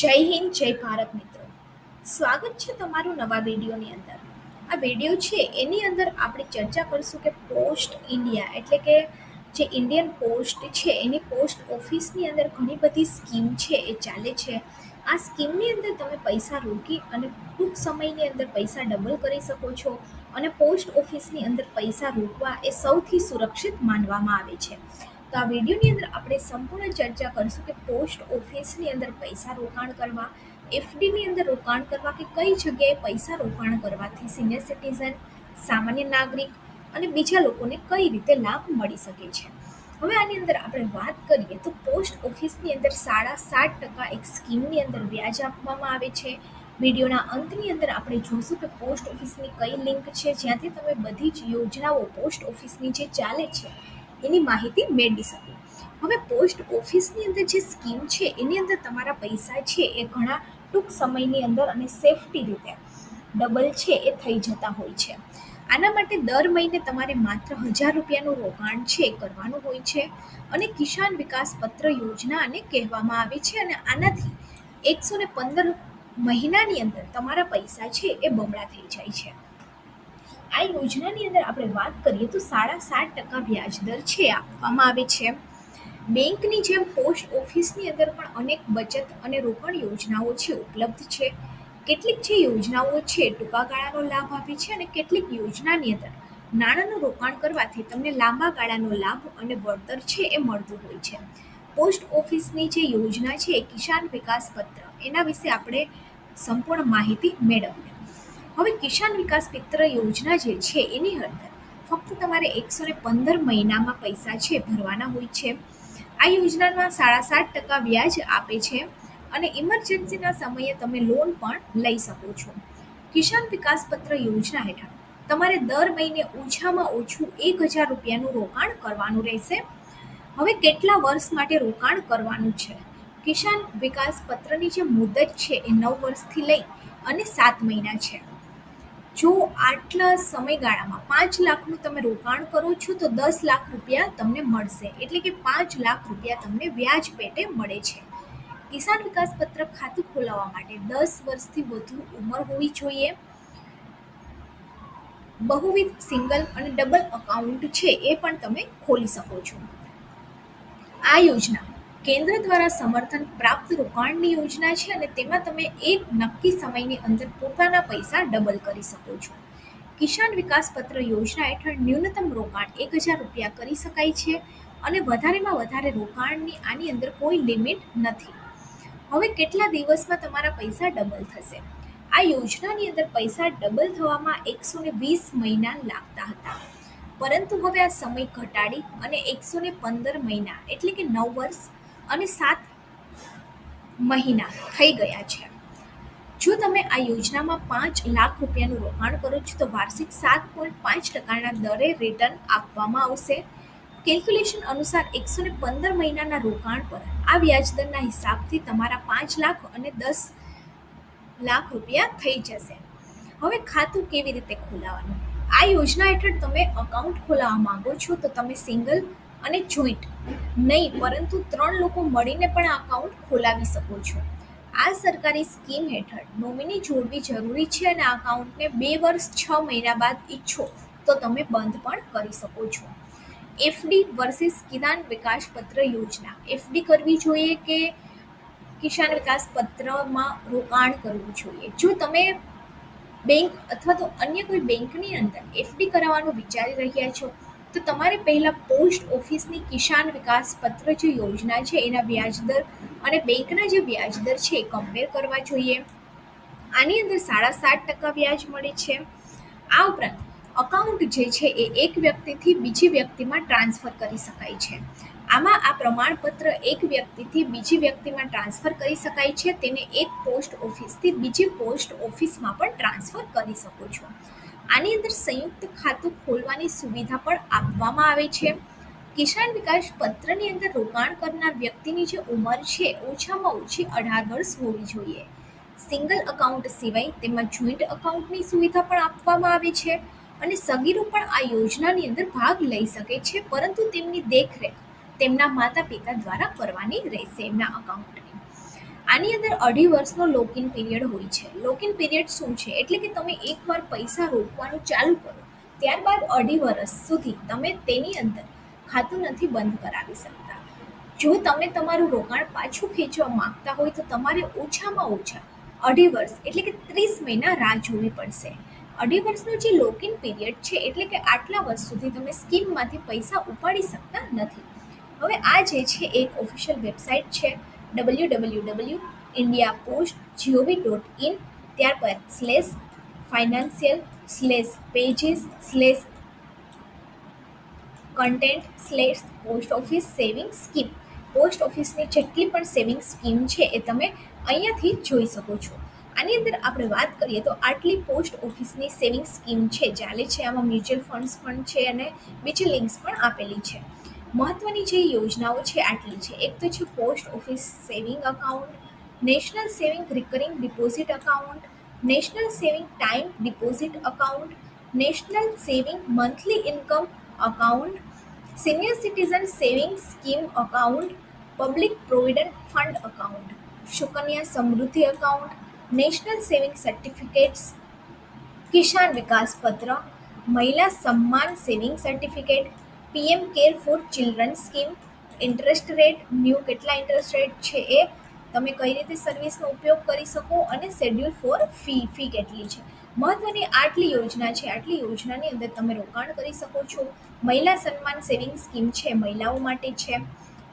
જય હિન્દ, જય ભારત મિત્રો. સ્વાગત છે તમારું નવા વિડીયોની અંદર. આ વીડિયો છે, એની અંદર આપણે ચર્ચા કરીશું કે પોસ્ટ ઇન્ડિયા, એટલે કે જે ઇન્ડિયન પોસ્ટ છે, એની પોસ્ટ ઓફિસની અંદર ઘણી બધી સ્કીમ છે, એ ચાલે છે. આ સ્કીમની અંદર તમે પૈસા રોકી અને ટૂંક સમયની અંદર પૈસા ડબલ કરી શકો છો અને પોસ્ટ ઓફિસની અંદર પૈસા રોકવા એ સૌથી સુરક્ષિત માનવામાં આવે છે. તો આ વિડીયોની અંદર આપણે સંપૂર્ણ ચર્ચા કરીશું કે પોસ્ટ ઓફિસની અંદર પૈસા રોકાણ કરવા, એફડીની અંદર રોકાણ કરવા કે કઈ જગ્યાએ પૈસા રોકાણ કરવાથી સિનિયર સિટીઝન, સામાન્ય નાગરિક અને બીજા લોકોને કઈ રીતે લાભ મળી શકે છે. હવે આની અંદર આપણે વાત કરીએ તો પોસ્ટ ઓફિસની અંદર સાડા સાત ટકા એક સ્કીમની અંદર વ્યાજ આપવામાં આવે છે. વિડીયોના અંતની અંદર આપણે જોશું કે પોસ્ટ ઓફિસની કઈ લિંક છે, જ્યાંથી તમે બધી જ યોજનાઓ પોસ્ટ ઓફિસની જે ચાલે છે એની માહિતી મેળવી શકો. હવે પોસ્ટ ઓફિસની અંદર જે સ્કીમ છે, એની અંદર તમારા પૈસા છે એ ઘણા ટૂંક સમયની અંદર અને સેફટી રીતે ડબલ છે એ થઈ જતા હોય છે. આના માટે દર મહિને તમારે માત્ર હજાર રૂપિયાનું રોકાણ છે એ કરવાનું હોય છે અને કિસાન વિકાસ પત્ર યોજના આને કહેવામાં આવે છે અને આનાથી એકસો ને પંદર મહિનાની અંદર તમારા પૈસા છે એ બમણા થઈ જાય છે. આ યોજનાની અંદર આપણે વાત કરીએ તો સાડા સાત ટકા વ્યાજ દર છે આપવામાં આવે છે. બેંકની જેમ પોસ્ટ ઓફિસની અંદર પણ અનેક બચત અને રોકાણ યોજનાઓ છે ઉપલબ્ધ છે. કેટલીક જે યોજનાઓ છે ટૂંકા ગાળાનો લાભ આપે છે અને કેટલીક યોજનાની અંદર નાણાંનું રોકાણ કરવાથી તમને લાંબા ગાળાનો લાભ અને વળતર છે એ મળતું હોય છે. પોસ્ટ ઓફિસની જે યોજના છે કિસાન વિકાસ પત્ર એના વિશે આપણે સંપૂર્ણ માહિતી મેળવીએ. હવે કિસાન વિકાસ મિત્ર યોજના જે છે એની અંદર ફક્ત તમારે એકસો ને પંદર મહિનામાં પૈસા છે ભરવાના હોય છે. આ યોજનામાં સાડા સાત ટકા વ્યાજ આપે છે અને ઇમરજન્સીના સમયે તમે લોન પણ લઈ શકો છો. કિસાન વિકાસ પત્ર યોજના હેઠળ તમારે દર મહિને ઓછામાં ઓછું એક હજાર રૂપિયાનું રોકાણ કરવાનું રહેશે. હવે કેટલા વર્ષ માટે રોકાણ કરવાનું છે? કિસાન વિકાસ પત્રની જે મુદત છે એ નવ વર્ષથી લઈ અને સાત મહિના છે. જો આટલા સમયગાળામાં પાંચ લાખનું તમે રોકાણ કરો છો, તો દસ લાખ રૂપિયા તમને મળશે. એટલે કે પાંચ લાખ રૂપિયા તમને વ્યાજ પેટે મળે છે. કિસાન વિકાસ પત્ર ખાતું ખોલાવવા માટે દસ વર્ષથી વધુ ઉંમર હોવી જોઈએ. બહુવિધ સિંગલ અને ડબલ અકાઉન્ટ છે, એ પણ તમે ખોલી શકો છો. આ યોજના કેન્દ્ર દ્વારા સમર્થન પ્રાપ્ત રોકાણની યોજના છે અને તેમાં તમે એક નક્કી સમયની અંદર પોતાના પૈસા ડબલ કરી શકો છો. કિસાન વિકાસ પત્ર યોજના હેઠળ ન્યૂનતમ રોકાણ એક હજાર રૂપિયા કરી શકાય છે અને વધારેમાં વધારે રોકાણની આની અંદર કોઈ લિમિટ નથી. હવે કેટલા દિવસમાં તમારા પૈસા ડબલ થશે? આ યોજનાની અંદર પૈસા ડબલ થવામાં એકસો ને વીસ મહિના લાગતા હતા. પરંતુ હવે આ સમય ઘટાડી અને એકસો ને પંદર મહિના એટલે કે નવ વર્ષ અને સાત મહિના થઈ ગયા છે. જો તમે આ યોજનામાં પાંચ લાખ રૂપિયાનું રોકાણ કરો છો, તો વાર્ષિક સાત પોઈન્ટ પાંચ ટકાના દરે રિટર્ન આપવામાં આવશે. કેલ્ક્યુલેશન અનુસાર એકસો ને પંદર મહિનાના રોકાણ પર આ વ્યાજદરના હિસાબથી તમારા પાંચ લાખ અને દસ લાખ રૂપિયા થઈ જશે. હવે ખાતું કેવી રીતે ખોલાવવાનું આ યોજના હેઠળ તમે અકાઉન્ટ ખોલાવવા માંગો છો, તો તમે સિંગલ અને જોઈન્ટ. નહીં, પરંતુ ત્રણ લોકો મળીને પણ આ અકાઉન્ટ ખોલાવી શકો છો. આ સરકારી સ્કીમ હેઠળ નોમિની જોડવી જરૂરી છે અને આ અકાઉન્ટને બે વર્ષ છ મહિના બાદ ઈચ્છો તો તમે બંધ પણ કરી શકો છો. એફડી વર્સિસ કિસાન વિકાસ પત્ર યોજના. એફડી કરવી જોઈએ કે કિસાન વિકાસ પત્રમાં રોકાણ કરવું જોઈએ? જો તમે બેંક અથવા તો અન્ય કોઈ બેંકની અંદર એફડી કરાવવાનું વિચારી રહ્યા છો તો તમારે પહેલાં પોસ્ટ ઓફિસની કિસાન વિકાસ પત્ર જે યોજના છે, એના વ્યાજદર અને બેંકના જે વ્યાજદર છે, એ કમ્પેર કરવા જોઈએ. આની અંદર સાડા સાત ટકા વ્યાજ મળે છે. આ ઉપરાંત અકાઉન્ટ જે છે, એ એક વ્યક્તિથી બીજી વ્યક્તિમાં ટ્રાન્સફર કરી શકાય છે. આમાં આ પ્રમાણપત્ર એક વ્યક્તિથી બીજી વ્યક્તિમાં ટ્રાન્સફર કરી શકાય છે. તેને એક પોસ્ટ ઓફિસથી બીજી પોસ્ટ ઓફિસમાં પણ ટ્રાન્સફર કરી શકો છો. આની અંદર સંયુક્ત ખાતું ખોલવાની સુવિધા પણ આપવામાં આવે છે. કિસાન વિકાસ પત્રની અંદર રોકાણ કરનાર વ્યક્તિની જે ઉંમર છે, ઓછામાં ઓછી અઢાર વર્ષ હોવી જોઈએ. સિંગલ અકાઉન્ટ સિવાય તેમાં જોઈન્ટ અકાઉન્ટની સુવિધા પણ આપવામાં આવે છે અને સગીરો પણ આ યોજનાની અંદર ભાગ લઈ શકે છે, પરંતુ તેમની દેખરેખ તેમના માતા પિતા દ્વારા કરવાની રહેશે એમના અકાઉન્ટની. આની અંદર અઢી વર્ષનો લોકિન પીરિયડ હોય છે. લોકિન પીરિયડ શું છે? એટલે કે તમે એકવાર પૈસા રોકવાનું ચાલુ કરો, ત્યારબાદ અઢી વર્ષ સુધી તમે તેની અંદર ખાતું નથી બંધ કરાવી શકતા. જો તમે તમારું રોકાણ પાછું ખેંચવા માંગતા હોય તો તમારે ઓછામાં ઓછા અઢી વર્ષ, એટલે કે ત્રીસ મહિના રાહ જોવી પડશે. અઢી વર્ષનો જે લોકિન પીરિયડ છે, એટલે કે આટલા વર્ષ સુધી તમે સ્કીમમાંથી પૈસા ઉપાડી શકતા નથી. હવે આ જે છે, એક ઓફિશિયલ વેબસાઇટ છે. W W W India post gov dot in ત્યાર પર slash financial slash pages slash content slash post office saving scheme post ઓફિસની જેટલી પણ સેવિંગ સ્કીમ છે એ તમે અહીંયાથી જોઈ શકો છો. આની અંદર આપણે વાત કરીએ તો આટલી પોસ્ટ ઓફિસની સેવિંગ સ્કીમ છે. ચાલે છે, આમાં મ્યુચ્યુઅલ ફંડ્સ પણ છે અને બીજી લિંક્સ પણ આપેલી છે. મહત્વની જે યોજનાઓ છે આટલી છે. એક તો છે post office saving account national saving recurring deposit account national saving time deposit account national saving monthly income account senior citizen saving scheme account public provident fund account Sukanya Samriddhi account national saving certificates Kisan Vikas Patra Mahila Samman saving certificate PM care for children scheme interest rate new કેટલા interest rate છે એ તમે કઈ રીતે સર્વિસનો ઉપયોગ કરી શકો અને શેડ્યુલ ફોર ફી ફી કેટલી છે? મહત્વની આટલી યોજના છે, આટલી યોજનાની અંદર તમે રોકાણ કરી શકો છો. મહિલા સન્માન સેવિંગ સ્કીમ છે, મહિલાઓ માટે છે.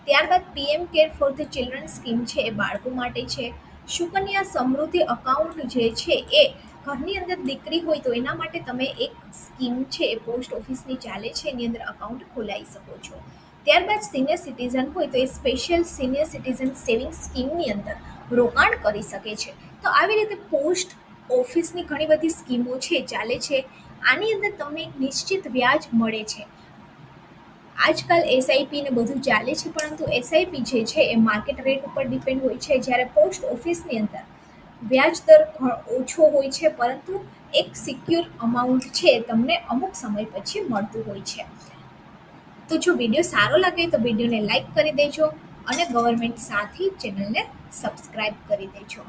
ત્યારબાદ PM care for the children scheme છે, એ બાળકો માટે છે. સુકન્યા સમૃદ્ધિ અકાઉન્ટ જે છે એ ઘરની અંદર દીકરી હોય તો એના માટે તમે એક સ્કીમ છે, એ પોસ્ટ ઓફિસની ચાલે છે, એની અંદર અકાઉન્ટ ખોલાવી શકો છો. ત્યારબાદ સિનિયર સિટીઝન હોય તો એ સ્પેશિયલ સિનિયર સિટીઝન સેવિંગ સ્કીમની અંદર રોકાણ કરી શકે છે. તો આવી રીતે પોસ્ટ ઓફિસની ઘણી બધી સ્કીમો છે, ચાલે છે. આની અંદર તમને એક નિશ્ચિત વ્યાજ મળે છે. આજકાલ એસઆઈપી ને બધું ચાલે છે, પરંતુ એસઆઈપી જે છે, એ માર્કેટ રેટ ઉપર ડિપેન્ડ હોય છે. જ્યારે પોસ્ટ ઓફિસની અંદર વ્યાજ દર ઓછો હોય છે, પરંતુ એક સિક્યોર અમાઉન્ટ છે તમને અમુક સમય પછી મળતું હોય છે. તો જો વીડિયો સારો લાગે તો વિડીયોને લાઈક કરી દેજો અને ગવર્મેન્ટ સાથી ચેનલને સબસ્ક્રાઈબ કરી દેજો.